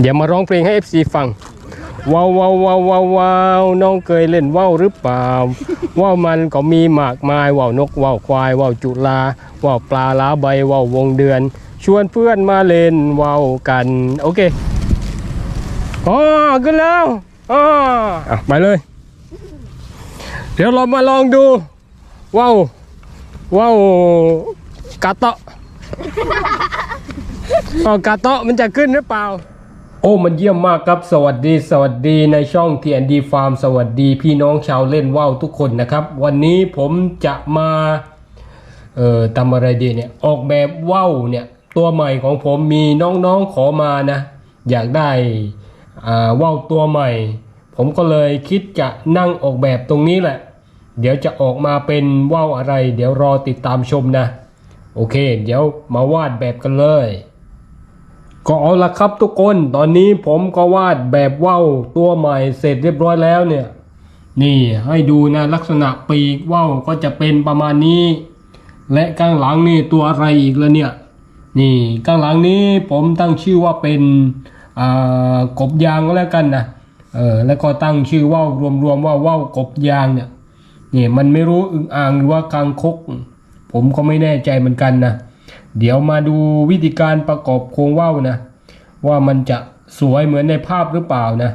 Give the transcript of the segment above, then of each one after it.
เดี๋ยวมาร้องเพลงให้ FC ฟังว้าวว้าวว้าวว้าวว้าวน้องเคยเล่นว่าวหรือเปล่าว่าวมันก็มีมากมายว่าวนกว่าวควายว่าวจุลาว่าวปลาล้าใบว่าววงเดือน ชวนเพื่อนมาเล่นว่าวกัน โอเคอ๋อขึ้นแล้วอ๋ออะไปเลย เดี๋ยวเรามาลองดูว่าวว่าวกาเตาะอ๋อกาโตะมันจะขึ้นหรือเปล่า โอ้มันเยี่ยมมากครับ สวัสดี สวัสดีในช่อง TND Farm สวัสดีพี่น้องชาวเล่นว่าวทุกคนนะครับ วันนี้ผมจะมาเอ่อทำอะไรดีเนี่ยออกแบบว่าวเนี่ยตัวใหม่ของผมมีน้องๆขอมานะ อยากได้อ่าว่าวตัวใหม่ ผมก็เลยคิดจะนั่งออกแบบตรงนี้แหละ เดี๋ยวจะออกมาเป็นว่าวอะไร เดี๋ยวรอติดตามชมนะ โอเค เดี๋ยวมาวาดแบบกันเลย ก็เอาละครับทุกคนตอนนี้ผมก็วาดแบบว่าวตัวใหม่เสร็จเรียบร้อยแล้วเนี่ย นี่ให้ดูนะลักษณะปีกว่าวก็จะเป็นประมาณนี้ และข้างหลังนี่ตัวอะไรอีกแล้วเนี่ย นี่ข้างหลังนี้ผมตั้งชื่อว่าเป็นอ่ากบยางก็แล้วกันนะเออแล้วก็ตั้งชื่อว่าวรวมๆว่าว่าวกบยางเนี่ยนี่มันไม่รู้อึ่งอ่างหรือว่าคางคก ผมก็ไม่แน่ใจเหมือนกันนะ เดี๋ยวมาดูวิธีการประกอบโครงว่าวนะ ว่ามันจะสวยเหมือนในภาพหรือเปล่านะ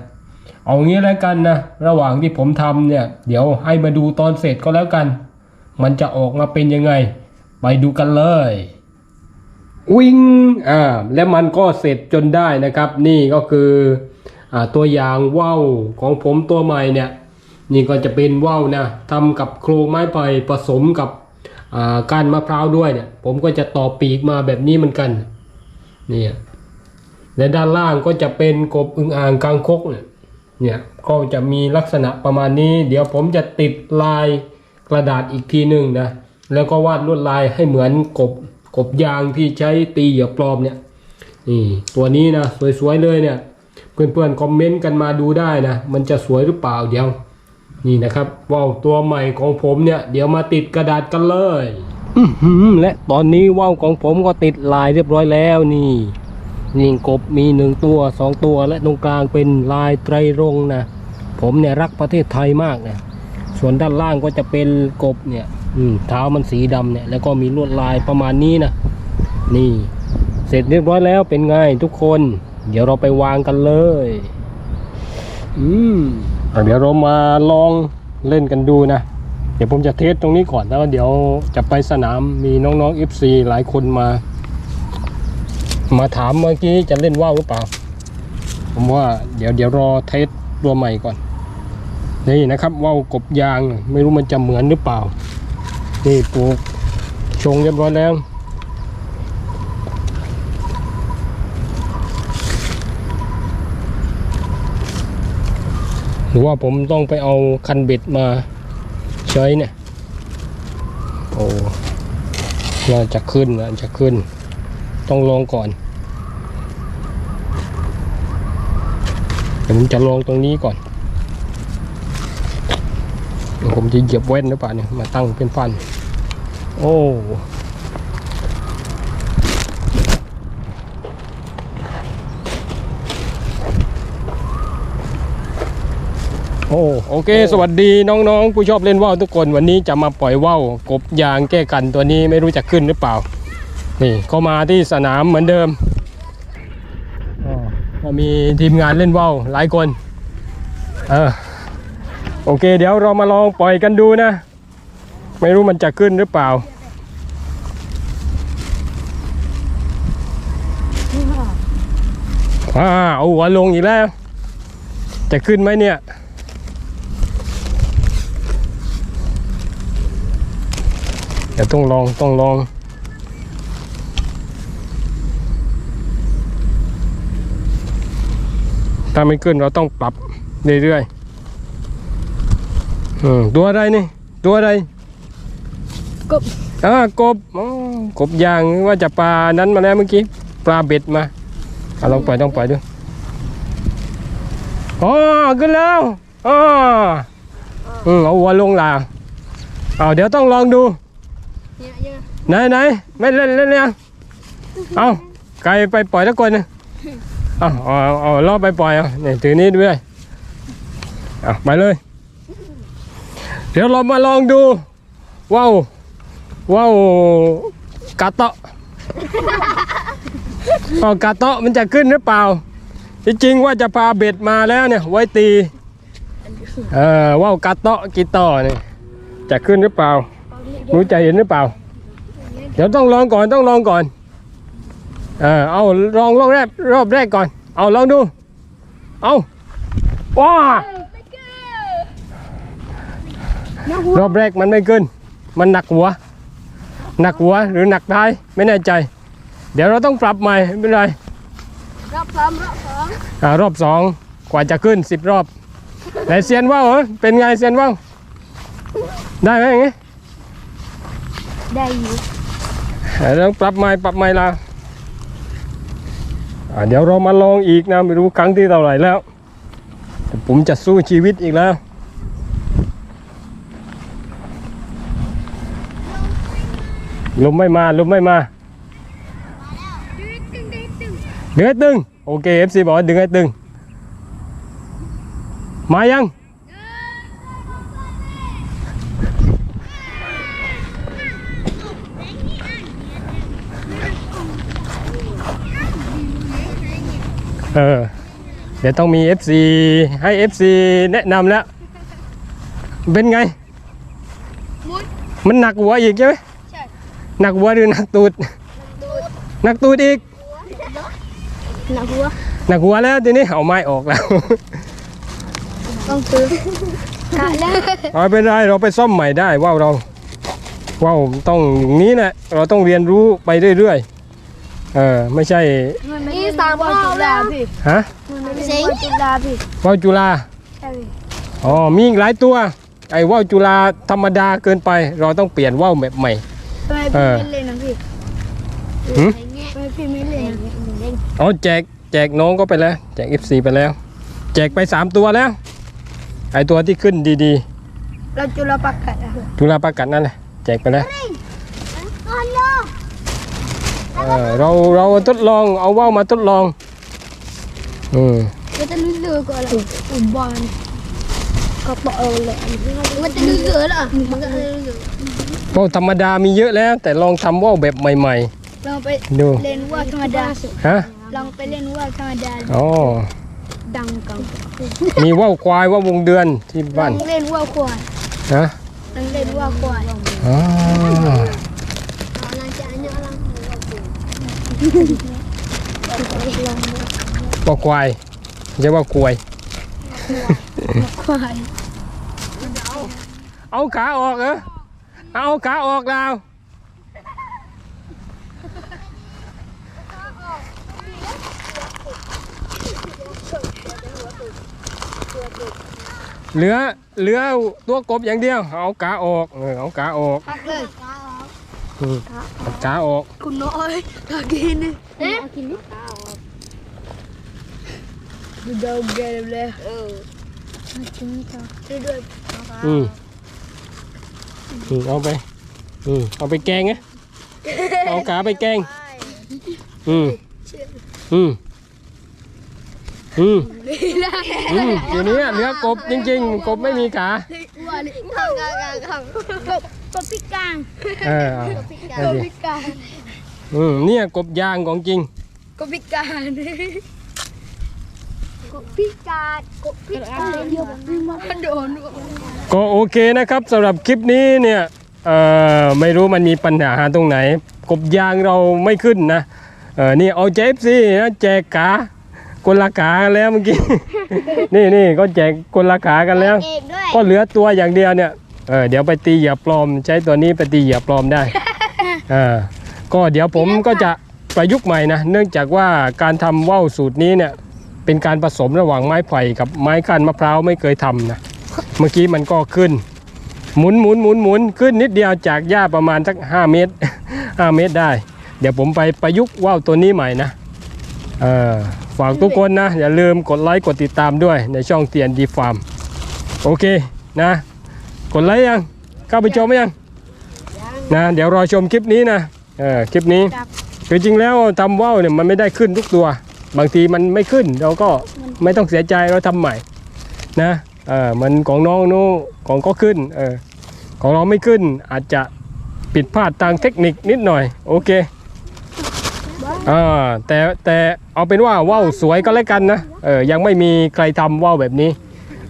เอางี้แล้วกันนะ ระหว่างที่ผมทำเนี่ย เดี๋ยวให้มาดูตอนเสร็จก็แล้วกัน มันจะออกมาเป็นยังไง ไปดูกันเลยวิ่งอ่าและมันก็เสร็จจนได้นะครับ นี่ก็คืออ่าตัวอย่างว่าวของผมตัวใหม่เนี่ย นี่ก็จะเป็นว่าวนะทำกับโครงไม้ไผ่ผสมกับ ก้านมะพร้าวด้วยเนี่ยผมก็จะต่อปีกมาแบบนี้เหมือนกันนี่และด้านล่างก็จะเป็นกบอึงอ่างกางคกเนี่ยเนี่ยก็จะมีลักษณะประมาณนี้ เดี๋ยวผมจะติดลายกระดาษอีกทีหนึ่งนะแล้วก็วาดลวดลายให้เหมือนกบกบยางที่ใช้ตีเหยื่อปลอมเนี่ยนี่ตัวนี้นะสวยๆเลยเนี่ยเพื่อนๆคอมเมนต์กันมาดูได้นะมันจะสวยหรือเปล่าเดี๋ยว นี่นะครับว่าวตัวใหม่ของผมเนี่ย เดี๋ยวมาติดกระดาษกันเลยและตอนนี้ว่าวของผมก็ติดลายเรียบร้อยแล้วนี่นี่กบมีหนึ่งตัวสองตัวและตรงกลางเป็นลายไตรรงนะผมเนี่ยรักประเทศไทยมากนะส่วนด้านล่างก็จะเป็นกบเนี่ยเท้ามันสีดำเนี่ย แล้วก็มีลวดลายประมาณนี้นะนี่ เสร็จเรียบร้อยแล้วเป็นไงทุกคน เดี๋ยวเราไปวางกันเลย อืม เดี๋ยวเรามาลองเล่นกันดูนะ เดี๋ยวผมจะเทสตรงนี้ก่อนแล้วเดี๋ยวจะไปสนามมีน้องๆ FC หลายคนมา มาถามเมื่อกี้จะเล่นว่าวหรือเปล่า ผมว่าเดี๋ยวเดี๋ยวรอเทสตัวใหม่ก่อน นี่นะครับว่าวกบยางไม่รู้มันจะเหมือนหรือเปล่า นี่ปลูกชงเรียบร้อยแล้ว หรือว่าผมต้องไปเอาคันเบ็ดมาใช้เนี่ยโอ้น่าจะขึ้นน่าจะขึ้น ต้องลองก่อนเดี๋ยวผมจะลองตรงนี้ก่อนเดี๋ยวผมจะเหยียบแว่นหรือเปล่าเนี่ยมาตั้งเป็นฟัน โอ้ โอ้โอเค สวัสดีน้องๆ ผู้ชอบเล่นว่าวทุกคนวันนี้จะมาปล่อยว่าวกบยางแก้กันตัวนี้ไม่รู้จะขึ้นหรือเปล่า นี่เข้ามาที่สนามเหมือนเดิมก็มีทีมงานเล่นว่าวหลายคนเออโอเค เดี๋ยวเรามาลองปล่อยกันดูนะ ไม่รู้มันจะขึ้นหรือเปล่าอ่าเอาหัวลงอีกแล้ว จะขึ้นไหมเนี่ย เดี๋ยวต้องลองต้องลอง ถ้าไม่ขึ้นเราต้องปรับเรื่อยๆอืมตัวอะไรนี่ ตัวอะไร กบอ่ากบอ๋อกบยางว่าจะปลานั้นมาแล้วเมื่อกี้ ปลาเบ็ดมาเอาลองปล่อยต้องปล่อยดูอ๋อขึ้นแล้วอ๋ออืมเอาหัวลงล่ะเอาเดี๋ยวต้องลองดูเนี่ยเยอะ ไหนไหนไม่เล่นเล่นยังเอาไก่ไปปล่อยแล้วก่อนนะเอาเอาเอาเอาล่อไปปล่อยเอาเนี่ยถือนี้ด้วยเอาไปเลย เดี๋ยวเรามาลองดูว้าวว้าวกาเตาะเอากาเตาะมันจะขึ้นหรือเปล่าที่จริงว่าจะพาเบ็ดมาแล้วเนี่ยไว้ตีเออว้าวกาเตาะกีต่อเนี่ยจะขึ้นหรือเปล่ารู้ใจเห็นหรือเปล่า เดี๋ยวต้องลองก่อนต้องลองก่อนเออเอาลองรอบแรกรอบแรกก่อน เอาลองดู เอาว้ารอบแรกมันไม่ขึ้น มันหนักหัว หนักหัวหรือหนักท้ายไม่แน่ใจ เดี๋ยวเราต้องปรับใหม่ไม่เป็นไรรอบสามรอบสองอ่ารอบสองกว่าจะขึ้นสิบรอบไหนเซียนว่าวเหรอเป็นไงเซียนว่าวได้ไหมอย่างงี้ได้อยู่เดี๋ยว ต้องปรับใหม่ปรับใหม่ละเดี๋ยวเรามาลองอีกนะไม่รู้ครั้งที่เท่าไหร่แล้วแต่ผมจะสู้ชีวิตอีกแล้วลมไม่มาลมไม่มาดึงให้ตึงโอเค FC บอกว่าดึงให้ตึงมายัง เออ เดี๋ยวต้องมี FC ให้ FC แนะนำแล้ว เป็นไงมันหนักหัวอีกใช่ไหมใช่หนักหัวหรือหนักตูดหนักตูดอีก หนักหัวหนักหัวแล้วทีนี้เอาไม้ออกแล้ว ต้องซื้อขาดแล้วเอาเป็นไรเราไปซ่อมใหม่ได้ว่าวเราว่าวต้องอย่างนี้แหละเราต้องเรียนรู้ไปเรื่อยๆ เออไม่ใช่นี่สามรอบแล้วพี่ฮะสิงจุฬาพี่ว่าวจุฬาใช่พี่อ๋อมีอีกหลายตัวไอ้ว่าวจุฬาธรรมดาเกินไป เราต้องเปลี่ยนว่าวแบบใหม่ทำไมเอพี่อไม่เล่นนะพี่หืมทำไมพี่ไม่เล่นนะเอาแจกแจกน้องก็ไปแล้ว แจก FC ไปแล้ว แจกไปสามตัวแล้ว ไอ้ตัวที่ขึ้นดีเราจุฬาปักกัดอะๆจุฬาประกันนั่นแหละแจกไปแล้ว อ๋อโล เออเราเราทดลองเอาว่าวมาทดลองอืมมันจะรู้สึกก่อนละอุบอลก็บอกเอาเลยมันจะรู้สึกเหรอมันก็รู้สึกว่าวธรรมดามีเยอะแล้ว แต่ลองทำว่าวแบบใหม่ลองไปๆดูเล่นว่าธรรมดาฮะลองไปเล่นว่าธรรมดาอ๋อดังกังมีว่าวควายว่าววงเดือนที่ลบ้าอนงเล่นว่าควายฮะลองเล่นว่าควายอ๋อ ลังจะอันนี้ลัง ว่าวควายไม่ใช่ว่าวกลวยควาย เอาขาออกเหรอเอาขาออกแล้วเหลือเหลือตัวกบอย่างเดียว เอาขาออก เออเอาขาออก พักเลยอืมเอาขาออกคุณน้อยตากินนี่เอ๊ะกินนี่ดูดาวเกลเลยเออกินนี่ต่อช่วยด้วยอืมอืมเอาไปอืมเอาไปแกงไงเอาขาไปแกงอืมอืมอืมอืมอยู่นี้เหลือกบจริงๆ กบไม่มีขาว่านี่ข้างข้างข้างข้างกบกบพิการเออเอา กเอาบดิพิการอืมเนี่ยกบยางของจริง กบพิการกบพิการกบพิการเดียวมันโดนก็โอเคนะครับสำหรับคลิปนี้เนี่ยเอ่อไม่รู้มันมีปัญหาตรงไหน กบยางเราไม่ขึ้นนะเออนี่เอาเจฟซี่นะแจกขาคนละขากันแล้วเมื่อกี้ นี่นี่ก็แจกคนละขากันแล้วเอกด้วยก็เหลือตัวอย่างเดียวเนี่ยเออเดี๋ยวไปตีเหยื่อปลอม ใช้ตัวนี้ไปตีเหยื่อปลอมได้เออก็เดี๋ยวผมก็จะประยุกต์ใหม่นะเนื่องจากว่าการทำว่าวสูตรนี้เนี่ยเป็นการผสมระหว่างไม้ไผ่กับไม้คันมะพร้าวไม่เคยทำนะเมื่อกี้มันก็ขึ้น หมุนหมุนหมุนหมุนขึ้นนิดเดียวจากหญ้าประมาณสัก 5 เมตร 5 เมตรได้ เดี๋ยวผมไปประยุกต์ว่าวตัวนี้ใหม่นะเออฝากทุกคนนะ อย่าลืมกดไลค์กดติดตามด้วยในช่องเตียนดีฟาร์มโอเคนะ กดไลค์ยังเข้าไปชมยัง นะเดี๋ยวรอชมคลิปนี้นะเออคลิปนี้คือจริงแล้วทำว่าวเนี่ยมันไม่ได้ขึ้นทุกตัว บางทีมันไม่ขึ้นเราก็ไม่ต้องเสียใจเราทำใหม่นะเออมันของน้องนู้นของก็ขึ้นเออของเราไม่ขึ้นอาจจะผิดพลาดทางเทคนิคนิดหน่อย โอเคอ่าแต่แต่เอาเป็นว่าว่าวสวยก็แล้วกันนะเออยังไม่มีใครทำว่าวแบบนี้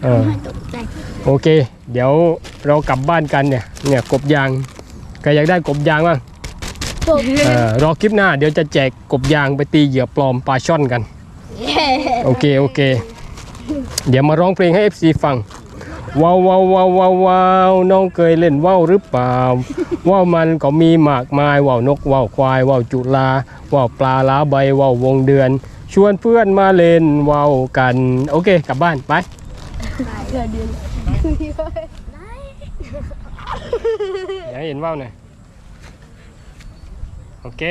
เออตกใจ โอเค เดี๋ยวเรากลับบ้านกันเนี่ย เนี่ยกบยาง ใครอยากได้กบยางบ้างตกเออรอคลิปหน้าเดี๋ยวจะแจกกบยางไปตีเหยื่อปลอมปลาช่อนกัน โอเคโอเค เดี๋ยวมาร้องเพลงให้ FC ฟังว้าวว้าวว้าวว้าวว้าวน้องเคยเล่นว่าวหรือเปล่าว่าวมันก็มีมากมายว่าวนกว่าวควายว่าวจุลาว่าวปลาล้าใบว่าววงเดือน ชวนเพื่อนมาเล่นว่าวกัน โอเค กลับบ้านไปเดือดเดือด อยากให้เห็นว่าวหน่อยโอเค